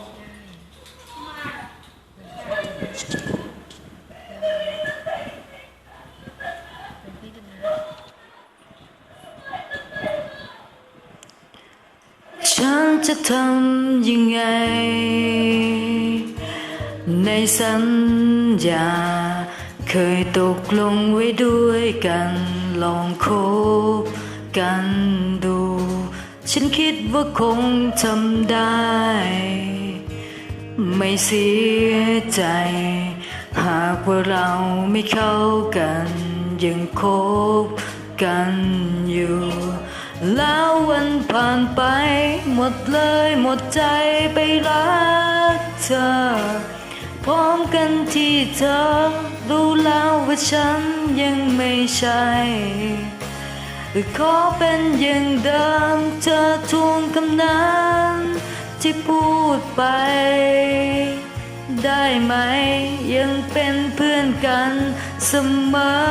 ะไม่ง่ายฉันจะทำยังไง ในสัญญา เคยตกลงไว้ด้วยกันลองคบกันดู ฉันคิดว่าคงทำได้ ไม่เสียใจ หากว่าเราไม่เข้ากัน ยังคบกันอยู่ แล้ววันผ่านไป หมดเลยหมดใจไปรักเธอ พร้อมกันที่เธอ รู้แล้วว่าฉันยังไม่ใช่ขอเป็นอย่างเดิมเธอทวงคำนั้น ที่พูดไป ได้ไหมยังเป็นเพื่อนกันเสมอ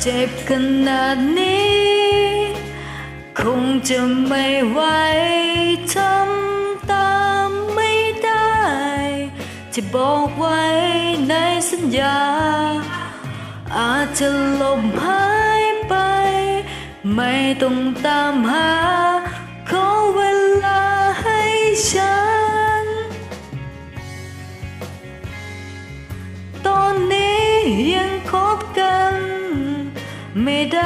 เจ็บขนาดนี้ คงจะไม่ไหวทำตามไม่ได้ ที่บอกไว้ในสัญญา อาจจะลมหาย ไม่ต้องตามหา ขอเวลาให้ฉัน ตอนนี้ยังคบกัน ไม่ได้